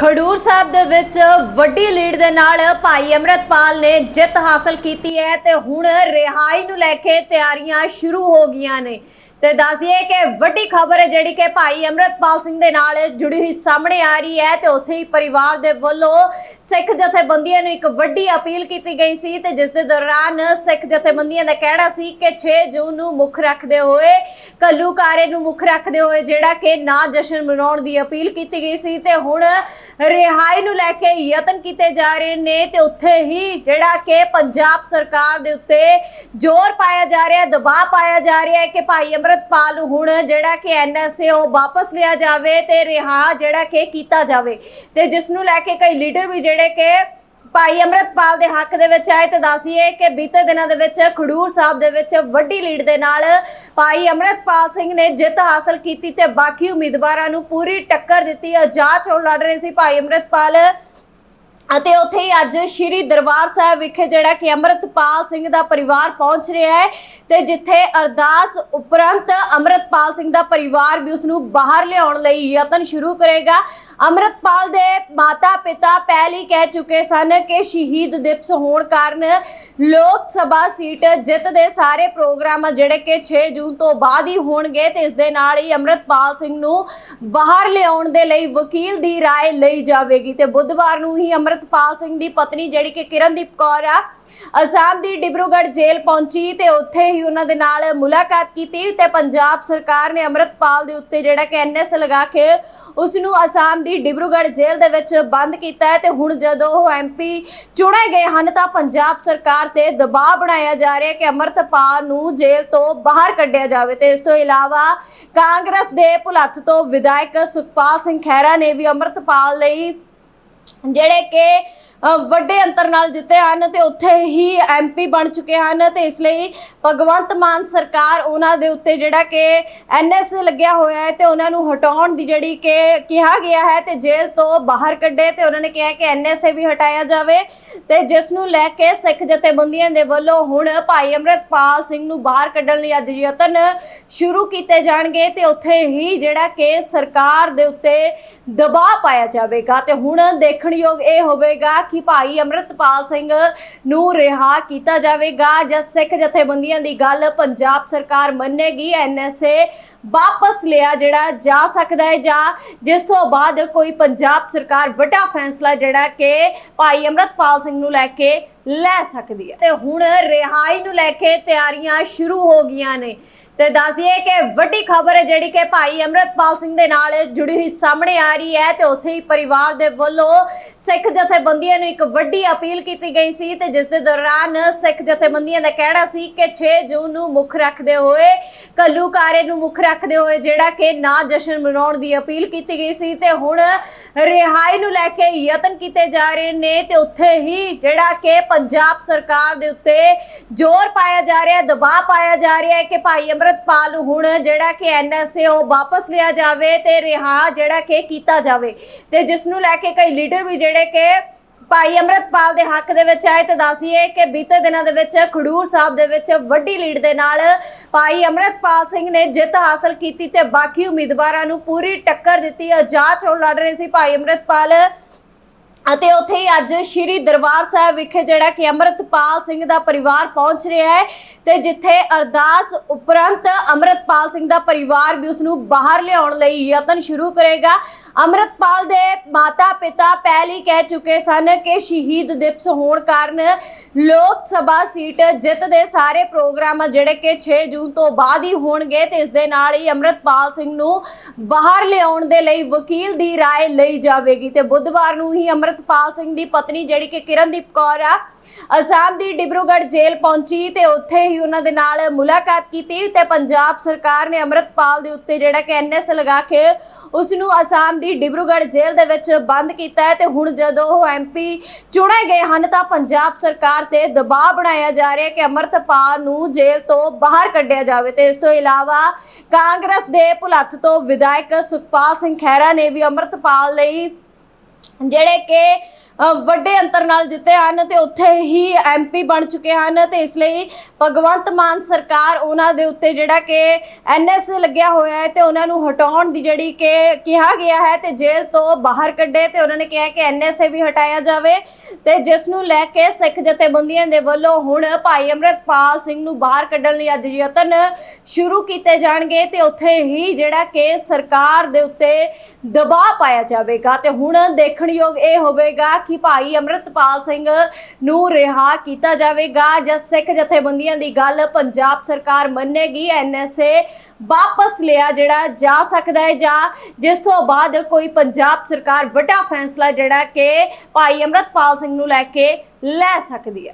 ਖਡੂਰ ਸਾਹਿਬ ਦੇ ਵਿੱਚ ਵੱਡੀ ਲੀਡ ਦੇ ਨਾਲ ਭਾਈ ਅਮਰਤਪਾਲ ਨੇ ਜਿੱਤ ਹਾਸਲ ਕੀਤੀ ਹੈ ਤੇ ਹੁਣ ਰਿਹਾਈ ਨੂੰ ਲੈ ਕੇ ਤਿਆਰੀਆਂ ਸ਼ੁਰੂ ਹੋ ਗਈਆਂ ਨੇ। ਤੇ ਦੱਸ ਦਈਏ ਕਿ ਵੱਡੀ ਖਬਰ ਹੈ ਜਿਹੜੀ ਕਿ ਭਾਈ ਅਮਰਤਪਾਲ ਸਿੰਘ ਦੇ ਨਾਲ ਜੁੜੀ ਹੋਈ ਸਾਹਮਣੇ ਆ ਰਹੀ ਹੈ ਤੇ ਉੱਥੇ ਹੀ ਪਰਿਵਾਰ ਦੇ ਵੱਲੋਂ ਸਿੱਖ ਜਥੇਬੰਦੀਆਂ ਨੂੰ ਇੱਕ ਵੱਡੀ ਅਪੀਲ ਕੀਤੀ ਗਈ ਸੀ ਤੇ ਜਿਸ ਦੇ ਦੌਰਾਨ ਸਿੱਖ ਜਥੇਬੰਦੀਆਂ ਦਾ ਕਹਿਣਾ ਸੀ ਕਿ 6 ਜੂਨ ਨੂੰ ਮੁੱਖ ਰੱਖਦੇ ਹੋਏ ਕੱਲੂਕਾਰੇ ਨੂੰ ਮੁੱਖ ਰੱਖਦੇ ਹੋਏ ਜਿਹੜਾ ਕਿ ਨਾ ਜਸ਼ਨ ਮਨਾਉਣ ਦੀ ਅਪੀਲ ਕੀਤੀ ਗਈ ਸੀ ਤੇ ਹੁਣ ਰਿਹਾਈ ਨੂੰ ਲੈ ਕੇ ਯਤਨ ਕੀਤੇ ਜਾ ਰਹੇ ਨੇ ਤੇ ਉੱਥੇ ਹੀ ਜਿਹੜਾ ਕਿ ਪੰਜਾਬ ਸਰਕਾਰ ਦੇ ਉੱਤੇ ਜ਼ੋਰ ਪਾਇਆ ਜਾ ਰਿਹਾ, ਦਬਾਅ ਪਾਇਆ ਜਾ ਰਿਹਾ ਹੈ ਕਿ ਭਾਈ ਅਮਰਤਪਾਲ ਹੁਣ ਜਿਹੜਾ ਕਿ ਐਨਐਸਏ ਉਹ ਵਾਪਸ ਲਿਆ ਜਾਵੇ ਤੇ ਰਿਹਾ ਜਿਹੜਾ ਕਿ ਕੀਤਾ ਜਾਵੇ। ਤੇ ਜਿਸ ਨੂੰ ਲੈ ਕੇ ਕਈ ਲੀਡਰ ਵੀ ਜਿਹੜੇ ਕਿ ਭਾਈ ਅਮਰਤਪਾਲ ਦੇ ਹੱਕ ਦੇ ਵਿੱਚ ਆਏ ਤੇ ਦੱਸੀਏ ਕਿ ਬੀਤੇ ਦਿਨਾਂ ਦੇ ਵਿੱਚ ਖਡੂਰ ਸਾਹਿਬ ਦੇ ਵਿੱਚ ਵੱਡੀ ਲੀਡ ਦੇ ਨਾਲ ਭਾਈ ਅਮਰਤਪਾਲ ਸਿੰਘ ਨੇ ਜਿੱਤ ਹਾਸਲ ਕੀਤੀ ਤੇ ਬਾਕੀ ਉਮੀਦਵਾਰਾਂ ਨੂੰ ਪੂਰੀ ਟੱਕਰ ਦਿੱਤੀ। ਆਜ਼ਾਦ ਚੋਣ ਲੜ ਰਹੇ ਸੀ ਭਾਈ ਅਮਰਤਪਾਲ। ਅਤੇ ਉੱਥੇ ਹੀ ਅੱਜ ਸ਼੍ਰੀ ਦਰਬਾਰ ਸਾਹਿਬ ਵਿਖੇ ਜਿਹੜਾ ਕਿ ਅਮਰਤਪਾਲ ਸਿੰਘ ਦਾ ਪਰਿਵਾਰ ਪਹੁੰਚ ਰਿਹਾ ਹੈ ਤੇ ਜਿੱਥੇ ਅਰਦਾਸ ਉਪਰੰਤ ਅਮਰਤਪਾਲ ਸਿੰਘ ਦਾ ਪਰਿਵਾਰ ਵੀ ਉਸ ਨੂੰ ਬਾਹਰ ਲਿਆਉਣ ਲਈ ਯਤਨ ਸ਼ੁਰੂ ਕਰੇਗਾ। ਅਮਰਤਪਾਲ ਦੇ ਮਾਤਾ ਪਿਤਾ ਪਹਿਲ ਹੀ ਕਹਿ ਚੁੱਕੇ ਸਨ ਕਿ ਸ਼ਹੀਦ ਦਿਵਸ ਹੋਣ ਕਾਰਨ ਲੋਕ ਸਭਾ ਸੀਟ ਜਿੱਤ ਦੇ ਸਾਰੇ ਪ੍ਰੋਗਰਾਮ ਆ ਜਿਹੜੇ ਕਿ 6 ਜੂਨ ਤੋਂ ਬਾਅਦ ਹੀ ਹੋਣਗੇ ਤੇ ਇਸ ਦੇ ਨਾਲ ਹੀ ਅਮਰਤਪਾਲ ਸਿੰਘ ਨੂੰ ਬਾਹਰ ਲਿਆਉਣ ਦੇ ਲਈ ਵਕੀਲ ਦੀ رائے ਲਈ ਜਾਵੇਗੀ ਤੇ ਬੁੱਧਵਾਰ ਨੂੰ ਹੀ ਅਮਰਤਪਾਲ ਸਿੰਘ ਦੀ ਪਤਨੀ ਜਿਹੜੀ ਕਿ ਕਿਰਨਦੀਪ ਕੌਰ ਆ ਅਸਾਮ ਦੀ ਡਿਬਰੂਗੜ੍ਹ ਜੇਲ੍ਹ ਪਹੁੰਚੀ ਤੇ ਉੱਥੇ ਹੀ ਉਹਨਾਂ ਦੇ ਨਾਲ ਮੁਲਾਕਾਤ ਕੀਤੀ ਤੇ ਪੰਜਾਬ ਸਰਕਾਰ ਨੇ ਅਮਰਤਪਾਲ ਦੇ ਉੱਤੇ ਜਿਹੜਾ ਕਿ ਐਨਐਸ ਲਗਾ ਕੇ ਉਸ ਨੂੰ ਅਸਾਮ ਦੀ ਡਿਬਰੂਗੜ੍ਹ ਜੇਲ੍ਹ ਦੇ ਵਿੱਚ ਬੰਦ ਕੀਤਾ ਤੇ ਹੁਣ ਜਦੋਂ ਉਹ ਐਮਪੀ ਚੁਣੇ ਗਏ ਹਨ ਤਾਂ ਪੰਜਾਬ ਸਰਕਾਰ ਤੇ ਦਬਾਅ ਬਣਾਇਆ ਜਾ ਰਿਹਾ ਕਿ ਅਮਰਤਪਾਲ ਨੂੰ ਜੇਲ੍ਹ ਤੋਂ ਬਾਹਰ ਕੱਢਿਆ ਜਾਵੇ ਤੇ ਇਸ ਤੋਂ ਇਲਾਵਾ ਕਾਂਗਰਸ ਦੇ ਭੁਲੱਥ ਤੋਂ ਵਿਧਾਇਕ ਸੁਖਪਾਲ ਸਿੰਘ ਖਹਿਰਾ ਨੇ ਵੀ ਅਮਰਤਪਾਲ ਲਈ ਜਿਹੜੇ ਕਿ ਵੱਡੇ ਅੰਤਰ ਨਾਲ ਜਿੱਤੇ ਹਨ ਤੇ ਉੱਥੇ ਹੀ ਐਮਪੀ ਬਣ ਚੁੱਕੇ ਹਨ ਤੇ ਇਸ ਲਈ ਭਗਵੰਤ ਮਾਨ ਸਰਕਾਰ ਉਹਨਾਂ ਦੇ ਉੱਤੇ ਜਿਹੜਾ ਕਿ ਐਨਐਸ ਲੱਗਿਆ ਹੋਇਆ ਹੈ ਤੇ ਉਹਨਾਂ ਨੂੰ ਹਟਾਉਣ ਦੀ ਜਿਹੜੀ ਕਿ ਕਿਹਾ ਗਿਆ ਹੈ ਤੇ ਜੇਲ੍ਹ ਤੋਂ ਬਾਹਰ ਕੱਢੇ ਤੇ ਉਹਨਾਂ ਨੇ ਕਿਹਾ ਕਿ ਐਨਐਸਏ ਵੀ ਹਟਾਇਆ ਜਾਵੇ ਤੇ ਜਿਸ ਨੂੰ ਲੈ ਕੇ ਸਿੱਖ ਜਥੇਬੰਦੀਆਂ ਦੇ ਵੱਲੋਂ ਹੁਣ ਭਾਈ ਅਮਰਤਪਾਲ ਸਿੰਘ ਨੂੰ ਬਾਹਰ ਕੱਢਣ ਲਈ ਅੱਜ ਯਤਨ ਸ਼ੁਰੂ ਕੀਤੇ ਜਾਣਗੇ ਤੇ ਉੱਥੇ ਹੀ ਜਿਹੜਾ ਕਿ ਸਰਕਾਰ ਦੇ ਉੱਤੇ ਦਬਾਅ ਪਾਇਆ ਜਾਵੇਗਾ ਤੇ ਹੁਣ ਦੇਖਣਯੋਗ ਇਹ ਹੋਵੇਗਾ ਕਿ ਭਾਈ ਅਮਰਤਪਾਲ ਸਿੰਘ ਨੂੰ ਰਿਹਾ ਕੀਤਾ ਜਾਵੇਗਾ ਜਾਂ ਸਿੱਖ ਜਥੇਬੰਦੀਆਂ ਦੀ ਗੱਲ ਪੰਜਾਬ ਸਰਕਾਰ ਮੰਨੇਗੀ, ਐਨਐਸਏ ਵਾਪਸ ਲਿਆ ਜਿਹੜਾ ਜਾ ਸਕਦਾ ਹੈ ਜਾਂ ਜਿਸ ਤੋਂ ਬਾਅਦ ਕੋਈ ਪੰਜਾਬ ਸਰਕਾਰ ਵੱਡਾ ਫੈਸਲਾ ਜਿਹੜਾ ਕਿ ਭਾਈ ਅਮਰਤਪਾਲ ਸਿੰਘ ਨੂੰ ਲੈ ਕੇ ਲੈ ਸਕਦੀ ਹੈ। ਤੇ ਹੁਣ ਰਿਹਾਈ ਨੂੰ ਲੈ ਕੇ ਤਿਆਰੀਆਂ ਸ਼ੁਰੂ ਹੋ ਗਈਆਂ ਨੇ। ਤੇ ਦੱਸ ਦਈਏ ਕਿ ਵੱਡੀ ਖਬਰ ਹੈ ਜਿਹੜੀ ਕਿ ਭਾਈ ਅਮਰਤਪਾਲ ਸਿੰਘ ਦੇ ਨਾਲ ਜੁੜੀ ਹੋਈ ਸਾਹਮਣੇ ਆ ਰਹੀ ਹੈ ਤੇ ਉੱਥੇ ਹੀ ਪਰਿਵਾਰ ਦੇ ਵੱਲੋਂ ਸਿੱਖ ਜਥੇਬੰਦੀਆਂ ਨੂੰ ਇੱਕ ਵੱਡੀ ਅਪੀਲ ਕੀਤੀ ਗਈ ਸੀ ਤੇ ਜਿਸ ਦੇ ਦੌਰਾਨ ਸਿੱਖ ਜਥੇਬੰਦੀਆਂ ਦਾ ਕਹਿਣਾ ਸੀ ਕਿ 6 ਜੂਨ ਨੂੰ ਮੁੱਖ ਰੱਖਦੇ ਹੋਏ ਕੱਲੂਕਾਰੇ ਨੂੰ ਮੁੱਖ ਰੱਖਦੇ ਹੋਏ ਜਿਹੜਾ ਕਿ ਨਾ ਜਸ਼ਨ ਮਨਾਉਣ ਦੀ ਅਪੀਲ ਕੀਤੀ ਗਈ ਸੀ ਤੇ ਹੁਣ ਰਿਹਾਈ ਨੂੰ ਲੈ ਕੇ ਯਤਨ ਕੀਤੇ ਜਾ ਰਹੇ ਨੇ ਤੇ ਉੱਥੇ ਹੀ ਜਿਹੜਾ ਕਿ ਪੰਜਾਬ ਸਰਕਾਰ ਦੇ ਉੱਤੇ ਜ਼ੋਰ ਪਾਇਆ ਜਾ ਰਿਹਾ, ਦਬਾਅ ਪਾਇਆ ਜਾ ਰਿਹਾ ਹੈ ਕਿ ਭਾਈ ਅਮਰਤਪਾਲ ਨੂੰ ਹੁਣ ਜਿਹੜਾ ਕਿ ਐਨਐਸਏ ਉਹ ਵਾਪਸ ਲਿਆ ਜਾਵੇ ਤੇ ਰਿਹਾ ਜਿਹੜਾ ਕਿ ਕੀਤਾ ਜਾਵੇ। ਤੇ ਜਿਸ ਨੂੰ ਲੈ ਕੇ ਕਈ ਲੀਡਰ ਵੀ ਜਿਹੜੇ ਕਿ ਭਾਈ ਅਮਰਤਪਾਲ ਦੇ ਹੱਕ ਦੇ ਵਿੱਚ ਆਏ ਤੇ ਦੱਸੀਏ ਕਿ ਬੀਤੇ ਦਿਨਾਂ ਦੇ ਵਿੱਚ ਖਡੂਰ ਸਾਹਿਬ ਦੇ ਵਿੱਚ ਵੱਡੀ ਲੀਡ ਦੇ ਨਾਲ ਭਾਈ ਅਮਰਤਪਾਲ ਸਿੰਘ ਨੇ ਜਿੱਤ ਹਾਸਲ ਕੀਤੀ ਤੇ ਬਾਕੀ ਉਮੀਦਵਾਰਾਂ ਨੂੰ ਪੂਰੀ ਟੱਕਰ ਦਿੱਤੀ। ਆਜ਼ਾਦ ਚੋਣ ਲੜ ਰਹੇ ਸੀ ਭਾਈ ਅਮਰਤਪਾਲ। ਅਤੇ ਉੱਥੇ ਹੀ ਅੱਜ ਸ਼੍ਰੀ ਦਰਬਾਰ ਸਾਹਿਬ ਵਿਖੇ ਜਿਹੜਾ ਕਿ ਅਮਰਤਪਾਲ ਸਿੰਘ ਦਾ ਪਰਿਵਾਰ ਪਹੁੰਚ ਰਿਹਾ ਹੈ ਤੇ ਜਿੱਥੇ ਅਰਦਾਸ ਉਪਰੰਤ ਅਮਰਤਪਾਲ ਸਿੰਘ ਦਾ ਪਰਿਵਾਰ ਵੀ ਉਸ ਨੂੰ ਬਾਹਰ ਲਿਆਉਣ ਲਈ ਯਤਨ ਸ਼ੁਰੂ ਕਰੇਗਾ। ਅਮਰਤਪਾਲ ਦੇ ਮਾਤਾ ਪਿਤਾ ਪਹਿਲ ਹੀ ਕਹਿ ਚੁੱਕੇ ਸਨ ਕਿ ਸ਼ਹੀਦ ਦਿਵਸ ਹੋਣ ਕਾਰਨ ਲੋਕ ਸਭਾ ਸੀਟ ਜਿੱਤ ਦੇ ਸਾਰੇ ਪ੍ਰੋਗਰਾਮ ਆ ਜਿਹੜੇ ਕਿ 6 ਜੂਨ ਤੋਂ ਬਾਅਦ ਹੀ ਹੋਣਗੇ ਤੇ ਇਸ ਦੇ ਨਾਲ ਹੀ ਅਮਰਤਪਾਲ ਸਿੰਘ ਨੂੰ ਬਾਹਰ ਲਿਆਉਣ ਦੇ ਲਈ ਵਕੀਲ ਦੀ رائے ਲਈ ਜਾਵੇਗੀ ਤੇ ਬੁੱਧਵਾਰ ਨੂੰ ਹੀ ਅਮਰਤਪਾਲ ਸਿੰਘ ਦੀ ਪਤਨੀ ਜਿਹੜੀ ਕਿ ਕਿਰਨਦੀਪ ਕੌਰ ਆ ਅਸਾਮ ਦੀ ਡਿਬਰੂਗੜ੍ਹ ਜੇਲ੍ਹ ਪਹੁੰਚੀ ਤੇ ਉੱਥੇ ਹੀ ਉਹਨਾਂ ਦੇ ਨਾਲ ਮੁਲਾਕਾਤ ਕੀਤੀ ਤੇ ਪੰਜਾਬ ਸਰਕਾਰ ਨੇ ਅਮਰਤਪਾਲ ਦੇ ਉੱਤੇ ਜਿਹੜਾ ਕਿ ਐਨਐਸ ਲਗਾ ਕੇ ਉਸ ਨੂੰ ਅਸਾਮ ਦੀ ਡਿਬਰੂਗੜ੍ਹ ਜੇਲ੍ਹ ਦੇ ਵਿੱਚ ਬੰਦ ਕੀਤਾ ਹੈ ਤੇ ਹੁਣ ਜਦੋਂ ਉਹ ਐਮਪੀ ਚੁਣੇ ਗਏ ਹਨ ਤਾਂ ਪੰਜਾਬ ਸਰਕਾਰ ਤੇ ਦਬਾਅ ਬਣਾਇਆ ਜਾ ਰਿਹਾ ਹੈ ਕਿ ਅਮਰਤਪਾਲ ਨੂੰ ਜੇਲ੍ਹ ਤੋਂ ਬਾਹਰ ਕੱਢਿਆ ਜਾਵੇ ਤੇ ਇਸ ਤੋਂ ਇਲਾਵਾ ਕਾਂਗਰਸ ਦੇ ਭੁਲੱਥ ਤੋਂ ਵਿਧਾਇਕ ਸੁਖਪਾਲ ਸਿੰਘ ਖਹਿਰਾ ਨੇ ਵੀ ਅਮਰਤਪਾਲ ਲਈ ਜਿਹੜੇ ਕਿ ਵੱਡੇ ਅੰਤਰ ਨਾਲ ਜਿੱਤੇ ਹਨ ਤੇ ਉੱਥੇ ਹੀ ਐਮਪੀ ਬਣ ਚੁੱਕੇ ਹਨ ਤੇ ਇਸ ਲਈ ਭਗਵੰਤ ਮਾਨ ਸਰਕਾਰ ਉਹਨਾਂ ਦੇ ਉੱਤੇ ਜਿਹੜਾ ਕਿ ਐਨਐਸਏ ਲੱਗਿਆ ਹੋਇਆ ਹੈ ਤੇ ਉਹਨਾਂ ਨੂੰ ਹਟਾਉਣ ਦੀ ਜਿਹੜੀ ਕਿ ਕਿਹਾ ਗਿਆ ਹੈ ਤੇ ਜੇਲ੍ਹ ਤੋਂ ਬਾਹਰ ਕੱਢੇ ਤੇ ਉਹਨਾਂ ਨੇ ਕਿਹਾ ਕਿ ਐਨਐਸਏ ਵੀ ਹਟਾਇਆ ਜਾਵੇ ਤੇ ਜਿਸ ਨੂੰ ਲੈ ਕੇ ਸਿੱਖ ਜਥੇਬੰਦੀਆਂ ਦੇ ਵੱਲੋਂ ਹੁਣ ਭਾਈ ਅੰਮ੍ਰਿਤਪਾਲ ਸਿੰਘ ਨੂੰ ਬਾਹਰ ਕੱਢਣ ਲਈ ਅੱਜ ਯਤਨ ਸ਼ੁਰੂ ਕੀਤੇ ਜਾਣਗੇ ਤੇ ਉੱਥੇ ਹੀ ਜਿਹੜਾ ਕਿ ਸਰਕਾਰ ਦੇ ਉੱਤੇ ਦਬਾਅ ਪਾਇਆ ਜਾਵੇਗਾ ਤੇ ਹੁਣ ਦੇਖਣਯੋਗ ਇਹ ਹੋਵੇਗਾ ਕਿ ਭਾਈ ਅੰਮ੍ਰਿਤਪਾਲ ਸਿੰਘ ਨੂੰ ਰਿਹਾ ਕੀਤਾ ਜਾਵੇਗਾ ਜਾਂ ਸਿੱਖ ਜਥੇਬੰਦੀਆਂ ਦੀ ਗੱਲ ਪੰਜਾਬ ਸਰਕਾਰ ਮੰਨੇਗੀ, ਐਨਐਸਏ ਵਾਪਸ ਲਿਆ ਜਿਹੜਾ ਜਾ ਸਕਦਾ ਹੈ ਜਾਂ ਜਿਸ ਤੋਂ ਬਾਅਦ ਕੋਈ ਪੰਜਾਬ ਸਰਕਾਰ ਵੱਡਾ ਫੈਸਲਾ ਜਿਹੜਾ ਕਿ ਭਾਈ ਅੰਮ੍ਰਿਤਪਾਲ ਸਿੰਘ ਨੂੰ ਲੈ ਕੇ ਲੈ ਸਕਦੀ ਹੈ।